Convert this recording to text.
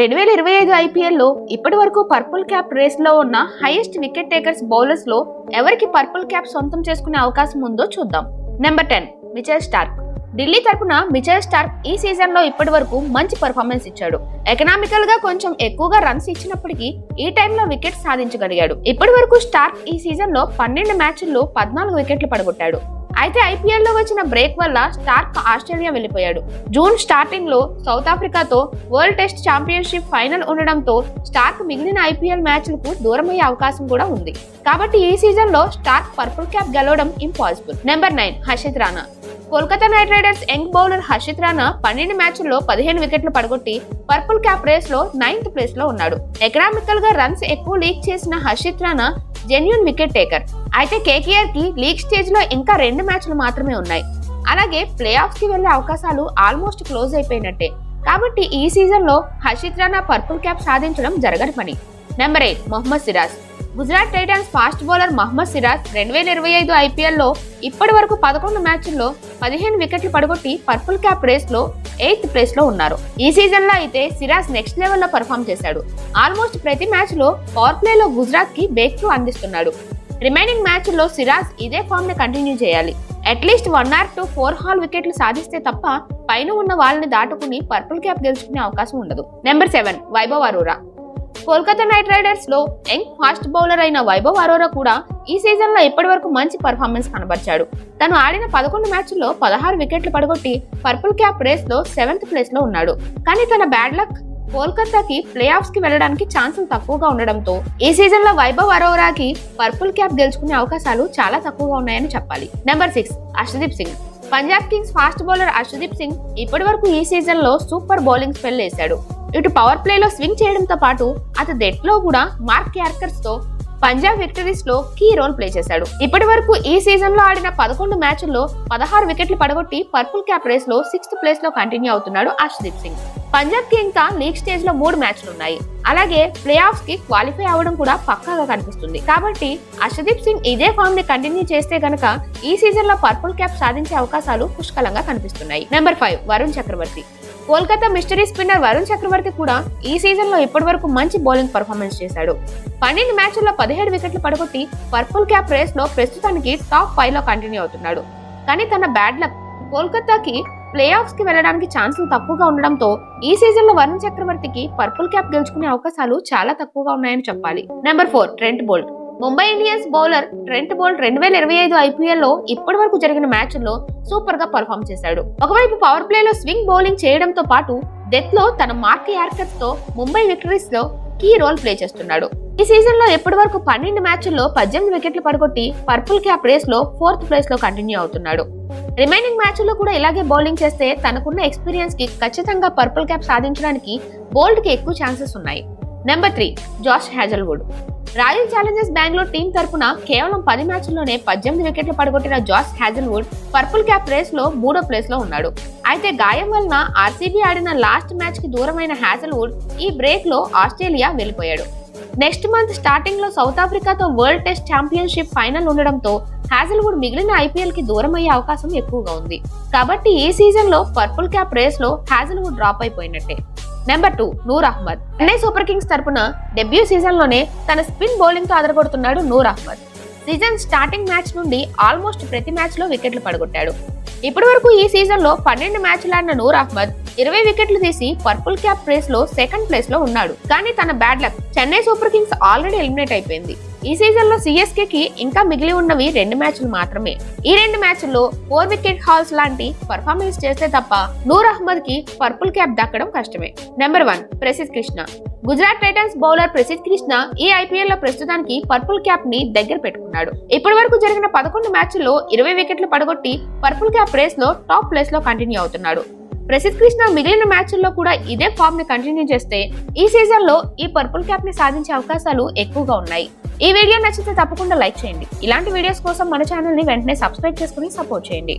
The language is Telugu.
రెండు వేల ఇరవై ఐదు ఐపీఎల్లో ఇప్పటి వరకు పర్పుల్ క్యాప్ రేస్లో ఉన్న హైయెస్ట్ వికెట్ టేకర్స్ బౌలర్స్లో ఎవరికి పర్పుల్ క్యాప్ సొంతం చేసుకునే అవకాశం ఉందో చూద్దాం. Number ten Mitchell Starc. Delhi తరపున మిచెల్ స్టార్క్ ఈ సీజన్లో ఇప్పటి వరకు మంచి పర్ఫార్మెన్స్ ఇచ్చాడు. ఎకనామికల్గా కొంచెం ఎక్కువగా రన్స్ ఇచ్చినప్పటికీ ఈ టైంలో వికెట్ సాధించగలిగాడు. ఇప్పటి వరకు స్టార్క్ ఈ సీజన్లో పన్నెండు మ్యాచ్ల్లో పద్నాలుగు వికెట్లు పడగొట్టాడు. అయితే ఐపీఎల్లో వచ్చిన బ్రేక్ వల్ల స్టార్క్ ఆస్ట్రేలియా వెళ్ళిపోయాడు. జూన్ స్టార్టింగ్లో సౌత్ ఆఫ్రికాతో వరల్డ్ టెస్ట్ ఛాంపియన్షిప్ ఫైనల్ ఉండడంతో స్టార్క్ మిగిలిన ఐపీఎల్ మ్యాచ్లకు దూరమయ్యే అవకాశం కూడా ఉంది. కాబట్టి ఈ సీజన్లో స్టార్క్ పర్పుల్ క్యాప్ గెలవడం impossible. Number nine Harshit Rana. Kolkata Knight Riders young bowler Harshit Rana పన్నెండు మ్యాచ్ల్లో పదిహేను వికెట్లు పడగొట్టి పర్పుల్ క్యాప్ రేస్లో నైన్త్ ప్లేస్లో ఉన్నాడు. ఎకనామికల్గా రన్స్ ఎక్కువ లీక్ చేసిన Harshit Rana genuine wicket taker. అయితే కేకేఆర్కి లీగ్ స్టేజ్లో ఇంకా రెండు మ్యాచ్లు మాత్రమే ఉన్నాయి. అలాగే ప్లే ఆఫ్స్కి వెళ్ళే అవకాశాలు ఆల్మోస్ట్ క్లోజ్ అయిపోయినట్టే. కాబట్టి ఈ సీజన్లో హర్షిత్ రాణా పర్పుల్ క్యాప్ సాధించడం జరగని పని. Number eight Mohammed Siraj. Gujarat Titans fast bowler Mohammad Siraj రెండు వేల ఇరవై ఐదు ఐపీఎల్లో ఇప్పటి వరకు పదకొండు మ్యాచ్ల్లో పదిహేను వికెట్లు పడగొట్టి పర్పుల్ క్యాప్ రేస్లో ఎయిత్ ప్లేస్లో ఉన్నారు. ఈ సీజన్లో అయితే సిరాజ్ నెక్స్ట్ లెవెల్లో పర్ఫామ్ చేశాడు. ఆల్మోస్ట్ ప్రతి మ్యాచ్లో పవర్ ప్లేలో గుజరాత్కి బేక్ త్రూ అందిస్తున్నాడు. రిమైనింగ్ మ్యాచ్ల్లో సిరాజ్ ఇదే ఫామ్ని కంటిన్యూ చేయాలి. At least one or two four haul వికెట్లు సాధిస్తే తప్ప పైన ఉన్న వాళ్ళని దాటుకుని పర్పుల్ క్యాప్ గెలుచుకునే అవకాశం ఉండదు. Number seven Vaibhav Arora. Kolkata Knight రైడర్స్లో young fast bowler అయిన వైభవ్ అరోరా కూడా ఈ సీజన్లో ఇప్పటి వరకు మంచి పర్ఫార్మెన్స్ కనబరిచాడు. తను ఆడిన పదకొండు మ్యాచ్ల్లో పదహారు వికెట్లు పడగొట్టి పర్పుల్ క్యాప్ రేస్లో సెవెంత్ ప్లేస్లో ఉన్నాడు. కానీ తన బ్యాడ్ లక్ కోల్కతాకి ప్లే ఆఫ్స్కి వెళ్ళడానికి ఛాన్సులు తక్కువగా ఉండడంతో ఈ సీజన్లో వైభవ్ అరోరాకి పర్పుల్ క్యాప్ గెలుచుకునే అవకాశాలు చాలా తక్కువగా ఉన్నాయని చెప్పాలి. Number six Arshdeep Singh. Punjab Kings fast bowler Arshdeep Singh ఇప్పటి వరకు ఈ సీజన్లో సూపర్ బౌలింగ్ స్పెల్ వేశాడు. ఇటు పవర్ ప్లేలో స్వింగ్ చేయడంతో పాటు అతని డెట్లో కూడా మార్క్ యార్కర్స్తో పంజాబ్ విక్టరీస్లో కీ రోల్ ప్లే చేశాడు. ఇప్పటి వరకు ఈ సీజన్లో ఆడిన పదకొండు మ్యాచ్ల్లో పదహారు వికెట్లు పడగొట్టి పర్పుల్ క్యాప్ రేస్లో సిక్స్త్ ప్లేస్లో కంటిన్యూ అవుతున్నాడు అర్షదీప్ సింగ్ పంజాబ్కి ఇంకా లీగ్ స్టేజ్లో మూడు మ్యాచ్లు ఉన్నాయి. అలాగే ప్లే ఆఫ్స్కి క్వాలిఫై అవ్వడం కూడా పక్కాగా కనిపిస్తుంది. కాబట్టి అర్షదీప్ సింగ్ ఇదే ఫామ్ని కంటిన్యూ చేస్తే గనక ఈ సీజన్లో పర్పుల్ క్యాప్ సాధించే అవకాశాలు పుష్కలంగా కనిపిస్తున్నాయి. Number five Varun Chakravarthy Kolkata mystery spinner Varun Chakravarthy కూడా ఈ సీజన్లో మంచి బౌలింగ్ పర్ఫార్మెన్స్ చేశాడు. పన్నెండు మ్యాచ్ల్లో పదిహేడు వికెట్లు పడగొట్టి పర్పుల్ క్యాప్ రేస్లో ప్రస్తుతానికి టాప్ ఫైవ్లో కంటిన్యూ అవుతున్నాడు. కానీ తన బ్యాడ్ లక్ కోల్కతాకి ప్లే ఆఫ్స్కి వెళ్ళడానికి ఛాన్సులు తక్కువగా ఉండడంతో ఈ సీజన్లో వరుణ్ చక్రవర్తికి పర్పుల్ క్యాప్ గెలుచుకునే అవకాశాలు చాలా తక్కువగా ఉన్నాయని చెప్పాలి. Number four Trent Boult. Mumbai Indians bowler Trent Boult రెండు వేల ఇరవై ఐదు ఐపీఎల్లో ఇప్పటి వరకు జరిగిన మ్యాచ్ల్లో సూపర్గా పర్ఫామ్ చేశాడు. ఒకవైపు పవర్ ప్లే లో స్వింగ్ బౌలింగ్ చేయడంతో పాటు డెత్లో తన మార్క్ యార్కర్స్తో ముంబై విక్టరీస్లో కీ రోల్ ప్లే చేస్తున్నాడు. ఈ సీజన్లో ఇప్పటి వరకు పన్నెండు మ్యాచ్ల్లో పద్దెనిమిది వికెట్లు పడగొట్టి పర్పుల్ క్యాప్ రేస్లో ఫోర్త్ ప్లేస్లో కంటిన్యూ అవుతున్నాడు. రిమైనింగ్ మ్యాచ్ల్లో కూడా ఇలాగే బౌలింగ్ చేస్తే తనకున్న ఎక్స్పీరియన్స్కి ఖచ్చితంగా పర్పుల్ క్యాప్ సాధించడానికి బోల్డ్కి ఎక్కువ ఛాన్సెస్ ఉన్నాయి. Number three Josh Hazlewood royal challengers Bengaluru team తరపున కేవలం పది మ్యాచ్ల్లోనే పద్దెనిమిది వికెట్లు పడగొట్టిన జాస్ హ్యాజల్వుడ్ పర్పుల్ క్యాప్ రేస్లో మూడో ప్లేస్లో ఉన్నాడు. అయితే గాయం వలన ఆర్సీబీ ఆడిన లాస్ట్ మ్యాచ్కి దూరమైన హ్యాజల్వుడ్ ఈ బ్రేక్లో ఆస్ట్రేలియా వెళ్ళిపోయాడు. నెక్స్ట్ మంత్ స్టార్టింగ్లో సౌత్ ఆఫ్రికాతో వరల్డ్ టెస్ట్ ఛాంపియన్షిప్ ఫైనల్ ఉండడంతో హ్యాజల్వుడ్ మిగిలిన ఐపీఎల్కి దూరం అయ్యే అవకాశం ఎక్కువగా ఉంది. కాబట్టి ఈ సీజన్లో పర్పుల్ క్యాప్ రేస్లో హ్యాజల్వుడ్ డ్రాప్ అయిపోయినట్టే. Number two Noor Ahmad. Chennai Super Kings తరపున డెబ్యూ సీజన్లోనే తన స్పిన్ బౌలింగ్తో అదరగొడుతున్నాడు Noor Ahmad. Season starting match నుండి ఆల్మోస్ట్ ప్రతి మ్యాచ్లో వికెట్లు పడగొట్టాడు. ఇప్పటి వరకు ఈ సీజన్లో పన్నెండు మ్యాచ్లు ఆడిన నూర్ అహ్మద్ ఇరవై వికెట్లు తీసి పర్పుల్ క్యాప్ రేస్లో సెకండ్ ప్లేస్లో ఉన్నాడు. కానీ తన bad luck Chennai Super Kings already eliminate అయిపోయింది. ఈ సీజన్లో సిఎస్కే కి ఇంకా మిగిలి ఉన్నవి రెండు మ్యాచ్లు మాత్రమే. ఈ రెండు మ్యాచ్ల్లో ఫోర్ వికెట్ హాల్స్ లాంటి పర్ఫార్మెన్స్ చేస్తే తప్ప నూర్ అహ్మద్కి పర్పుల్ క్యాప్ దక్కడం కష్టమే. Number one Prasidh Krishna. Gujarat Titans bowler Prasidh Krishna ఈ ఐపీఎల్లో ప్రస్తుతానికి పర్పుల్ క్యాప్ని దగ్గర పెట్టుకున్నాడు. ఇప్పటి వరకు జరిగిన పదకొండు మ్యాచ్ల్లో ఇరవై వికెట్లు పడగొట్టి పర్పుల్ క్యాప్ రేస్లో టాప్ ప్లేస్లో కంటిన్యూ అవుతున్నాడు. ప్రసిద్ కృష్ణ మిగిలిన మ్యాచ్ల్లో కూడా ఇదే ఫామ్ని కంటిన్యూ చేస్తే ఈ సీజన్లో ఈ పర్పుల్ క్యాప్ని సాధించే అవకాశాలు ఎక్కువగా ఉన్నాయి. ఈ వీడియో నచ్చితే తప్పకుండా లైక్ చేయండి. ఇలాంటి వీడియోస్ కోసం మన ఛానల్ని వెంటనే సబ్స్క్రైబ్ చేసుకుని సపోర్ట్ చేయండి.